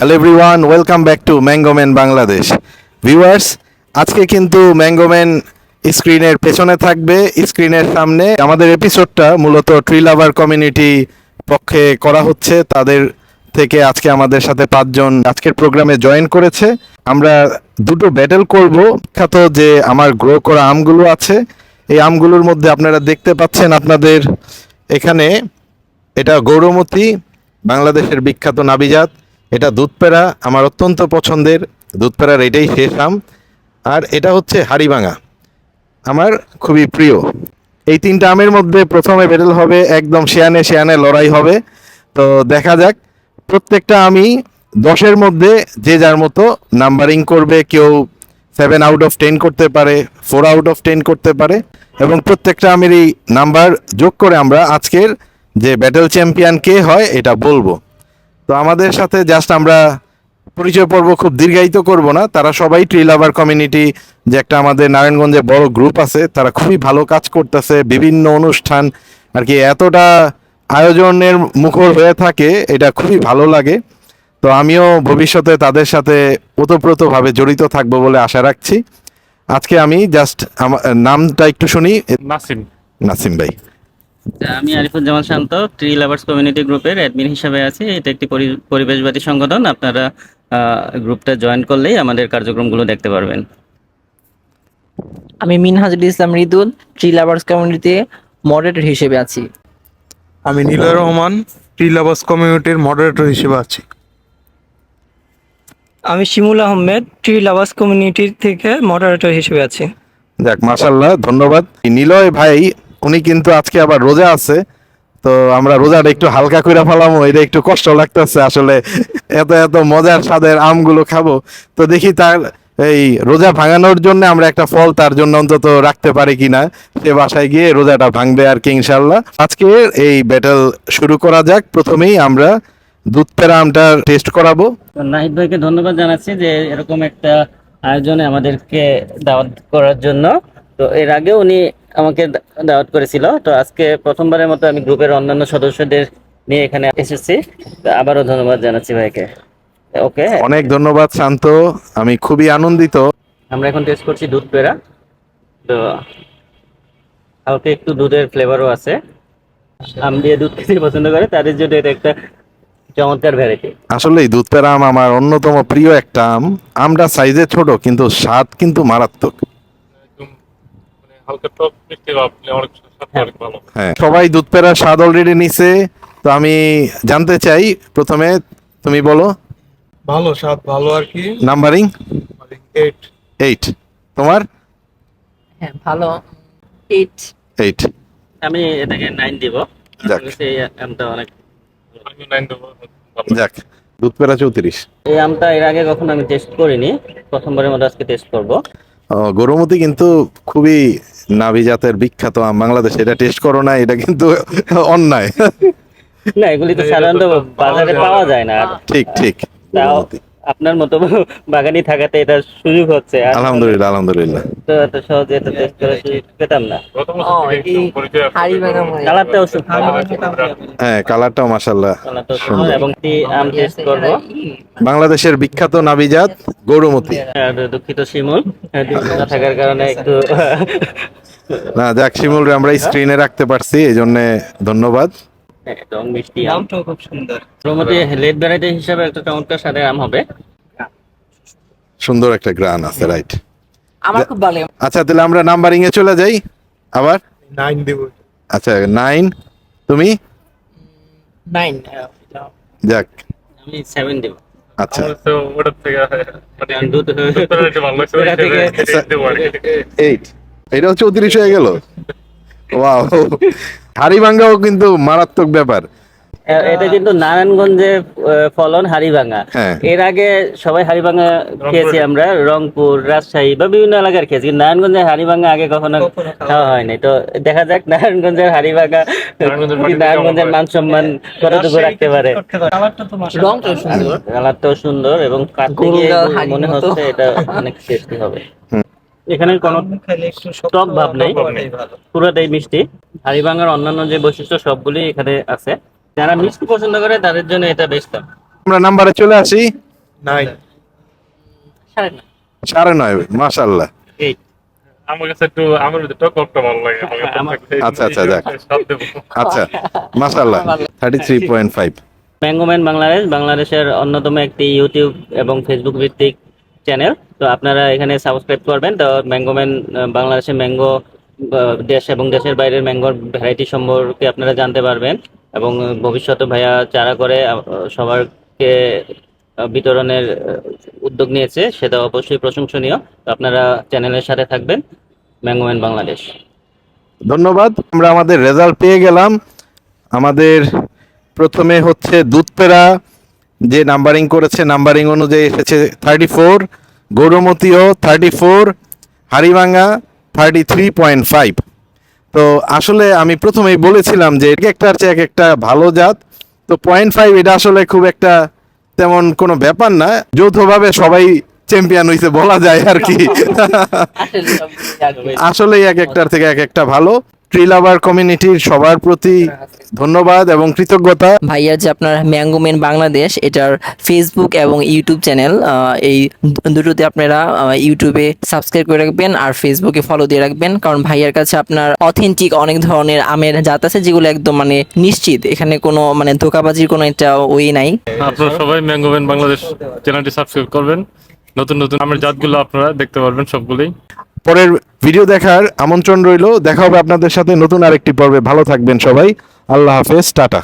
Hello everyone welcome back to Mangoman Bangladesh viewers আজকে কিন্তু ম্যাঙ্গোম্যান স্ক্রিনের পেছনে থাকবে। স্ক্রিনের সামনে আমাদের এপিসোডটা মূলত ট্রি লাভার কমিউনিটি পক্ষে করা হচ্ছে। তাদের থেকে আজকে আমাদের সাথে পাঁচজন আজকের প্রোগ্রামে জয়েন করেছে। আমরা দুটো ব্যাটেল করব। বিখ্যাত যে আমার গ্রো করা আমগুলো আছে। এই আমগুলোর মধ্যে আপনারা দেখতে পাচ্ছেন আপনাদের এখানে এটা গৌরমতি, বাংলাদেশের বিখ্যাত নাবিজাত। এটা দুধ দুধপেড়া আমার অত্যন্ত পছন্দের। দুধ দুধপেড়ার এটাই শেষ আম। আর এটা হচ্ছে হাড়িভাঙা। আমার খুবই প্রিয়। এই তিনটা আমের মধ্যে প্রথমে বেরেল হবে, একদম শেয়ানে শেয়ানে লড়াই হবে। তো দেখা যাক, প্রত্যেকটা আমি দশের মধ্যে যে যার মতো নাম্বারিং করবে, কেউ সেভেন আউট অফ টেন করতে পারে ফোর আউট অফ টেন করতে পারে। এবং প্রত্যেকটা আমের এই নাম্বার যোগ করে আমরা আজকের যে ব্যাটেল চ্যাম্পিয়ন কে হয়, এটা বলব। তো আমাদের সাথে জাস্ট আমরা পরিচয় পর্ব খুব দীর্ঘায়িত করব না। তারা সবাই ট্রি লাভার কমিউনিটি যে একটা আমাদের নারায়ণগঞ্জে বড় গ্রুপ আছে তারা খুবই ভালো কাজ করতেছে বিভিন্ন অনুষ্ঠান আর কি এতটা আয়োজনের মুখর হয়ে থাকে এটা খুবই ভালো লাগে। তো আমিও ভবিষ্যতে তাদের সাথে ওতপ্রোতভাবে জড়িত থাকব বলে আশা রাখছি। আজকে আমি জাস্ট আমার নামটা একটু শুনি। নাসিম। নাসিম ভাই। আমি Arifuzzaman Shanto tree lovers community গ্রুপের অ্যাডমিন হিসেবে আছি। এটা একটি পরি- পরিবেশবাদী সংগঠন। আপনারা আহ, গ্রুপটা জয়েন করলেই আমাদের কার্যক্রমগুলো দেখতে পারবেন। আমি মিনহাজুল ইসলাম রিদুল ট্রি লাভার্স কমিউনিটিতে মডারেটর হিসেবে আছি। আমি নীলয় রহমান ট্রি লাভার্স কমিউনিটির মডারেটর হিসেবে আছি। আমি শিমুল আহমেদ ট্রি লাভার্স কমিউনিটির থেকে মডারেটর হিসেবে আছি। যাক মাশাল্লাহ ধন্যবাদ। নিলয় ভাই উনি কিন্তু আজকে আবার রোজা আছে, তো আমরা রোজাটা একটু হালকা করে ফেলামো, এটা একটু কষ্ট লাগতেছে আসলে, এত এত মজার স্বাদের আমগুলো খাব। তো দেখি তার এই রোজা ভাঙানোর জন্য আমরা একটা ফল তার জন্য অন্তত রাখতে পারি কিনা, সে বাসায় গিয়ে রোজাটা ভাঙবে আর কি ইনশাল্লাহ আজকে এই ব্যাটেল শুরু করা যাক, প্রথমেই আমরা দুধ পেরা আমটা টেস্ট করাবো। নাহিদ ভাইকে ধন্যবাদ জানাচ্ছি যে এরকম একটা আয়োজনে আমাদেরকে দাওয়াত করার জন্য। তো এর আগে উনি আমাকে দাওয়াত করেছিল। তো আজকে প্রথমবারের মতো আমি গ্রুপের অন্যান্য সদস্যদের নিয়ে এখানে এসেছি। তো আবারও ধন্যবাদ জানাচ্ছি ভাইকে। ওকে। অনেক ধন্যবাদ শান্ত। আমি খুবই আনন্দিত। আমরা এখন টেস্ট করছি দুধ পেড়া। তো হালকা একটু দুধের ফ্লেভারও আছে। আম দিয়ে দুধ খেতে পছন্দ করে তাদের জন্য এটা একটা চমৎকার ভ্যারাইটি আসলেই দুধ পেরা আম আমার অন্যতম প্রিয় একটা আম। আমটা সাইজে ছোট কিন্তু স্বাদ কিন্তু মারাত্মক। হালকা টক মিষ্টি ভাব অনেক অনেক ভালো হ্যাঁ। সবাই দুধ স্বাদ অলরেডি নিছে তো আমি জানতে চাই প্রথমে তুমি বলো। ভালো স্বাদ ভালো আর কি। নাম্বারিং এইট এইট তোমার? হ্যাঁ ভালো। এইট এইট আমি এটাকে নাইন দিব। যাক। আমটা অনেক আমি নাইন দেবো যাক দুধ পেরা চৌত্রিশ। এই আমটা এর আগে কখনো আমি টেস্ট করিনি। প্রথমবারের মতো আজকে টেস্ট করব। গরুমতি কিন্তু খুবই নাভি জাতের বিখ্যাত বাংলাদেশ বাংলাদেশে এটা টেস্ট করো না এটা কিন্তু অন্যায় না এগুলি তো সাধারণত পাওয়া বাজারে যায় না। পাওয়া যায় না ঠিক ঠিক। আপনার মতো বাগানি থাকাতে এটা সুযোগ হচ্ছে। আলহামদুলিল্লাহ আলহামদুলিল্লাহ। তো এত সহজে এটা টেস্ট করার সুযোগ পেতাম না। কালারটাও হ্যাঁ। কালারটাও কালারটাও সুন্দর। এবং কি আম টেস্ট করব? বাংলাদেশের বিখ্যাত নাবিজাত গৌরমতি। দুঃখিত শিমুল। হ্যাঁ, থাকার কারণে একটু না যাক শিমুল আমরা স্ক্রিনে রাখতে পারছি এই জন্য ধন্যবাদ। রং মিষ্টি আম। নামটাও খুব সুন্দর। মোটামুটি লেট ভ্যারাইটি হিসাবে একটা চমৎকার স্বাদের আম হবে। সুন্দর একটা গ্রান আছে রাইট আমার খুব ভালো। আচ্ছা তাহলে আমরা নাম্বারিং এ চলে যাই আবার? নাইন দেবো। আচ্ছা নাইন তুমি? নাইন যাক। আমি সেভেন দেবো। আচ্ছা। মানে। এইট এটাও চৌত্রিশ হয়ে গেল? ওয়াও হাড়ি ভাঙ্গাও কিন্তু মারাত্মক ব্যাপার। এটা কিন্তু নারায়ণগঞ্জে আহ, ফলন হাড়িভাঙা হ্যাঁ। এর আগে সবাই হাড়িভাঙা খেয়েছি আমরা রংপুর রাজশাহী বা বিভিন্ন এলাকার খেয়েছি। কিন্তু নারায়ণগঞ্জের হাড়িভাঙা আগে কখনো খাওয়া হয়নি। তো দেখা যাক নারায়ণগঞ্জের হাড়িভাঙা নারায়ণগঞ্জের নারায়ণগঞ্জের মান সম্মান কতটুকু রাখতে পারে? কালারটা তো সুন্দর। কালারটাও সুন্দর এবং কাটতে গিয়ে মনে হচ্ছে এটা অনেক টেস্টি হবে। এখানে কোনো আম খাইলে একটু শক্ত টক ভাব নেই। পুরোটাই মিষ্টি। হাড়িভাঙার অন্যান্য যে বৈশিষ্ট্য সবগুলি এখানে আছে। যারা মিষ্টি পছন্দ করে তাদের জন্য এটা বেস্ট আমরা নাম্বারে চলে আসি। নাই। সাড়ে নয়। সাড়ে নয় মাশাল্লাহ এইট আমার কাছে একটু আমার টক টকটা ভালো লাগে। আমার কাছে আমার- থাকতে- আচ্ছা, আচ্ছা, যাক। আচ্ছা মাশাল্লাহ thirty three point five Mangoman Bangladesh বাংলাদেশের অন্যতম একটি ইউটিউব এবং ফেসবুক ভিত্তিক চ্যানেল তো আপনারা এখানে সাবস্ক্রাইব করবেন। তো ম্যাঙ্গোম্যান বাংলাদেশের ম্যাঙ্গো দেশ এবং দেশের বাইরের ম্যাঙ্গোর ভ্যারাইটি সম্পর্কে আপনারা জানতে পারবেন। এবং ভবিষ্যতে ভাইয়া চারা করে সবারকে বিতরণের উদ্যোগ নিয়েছে, সেটা অবশ্যই প্রশংসনীয়। তো আপনারা চ্যানেলের সাথে থাকবেন। ম্যাঙ্গোম্যান বাংলাদেশ। ধন্যবাদ। আমরা আমাদের রেজাল্ট পেয়ে গেলাম। আমাদের প্রথমে হচ্ছে দুধপেরা যে নাম্বারিং করেছে নাম্বারিং অনুযায়ী এসেছে thirty four গৌরমতিও thirty four Haribhanga thirty three point five তো আসলে আমি প্রথমেই বলেছিলাম যে এক একটার চেয়ে এক একটা ভালো জাত। তো পয়েন্ট ফাইভ এটা আসলে খুব একটা তেমন কোনো ব্যাপার না যৌথভাবে সবাই চ্যাম্পিয়ন হয়েছে বলা যায় আর কি। আসলেই এক একটার থেকে এক একটা ভালো। ট্রি লাভার কমিউনিটির সবার প্রতি ধন্যবাদ এবং কৃতজ্ঞতা। ভাইয়ার যে আপনার ম্যাঙ্গোমেন বাংলাদেশ এটার ফেসবুক এবং ইউটিউব চ্যানেল এই দুটোতে আপনারা ইউটিউবে সাবস্ক্রাইব করে রাখবেন আর ফেসবুকে ফলো দিয়ে রাখবেন। কারণ ভাইয়ার কাছে আপনার অথেন্টিক অনেক ধরনের আমের জাত আছে যেগুলো একদম মানে নিশ্চিত। এখানে কোনো মানে ধোকাবাজির কোনো একটা ওই নাই। আপনারা সবাই ম্যাঙ্গোম্যান বাংলাদেশ চ্যানেলটি সাবস্ক্রাইব করবেন। নতুন নতুন আমের জাতগুলো আপনারা দেখতে পারবেন সবগুলোই। পরের ভিডিও দেখার আমন্ত্রণ রইল। দেখা হবে আপনাদের সাথে নতুন আরেকটি পর্বে। ভালো থাকবেন সবাই। আল্লাহ হাফেজ। টাটা।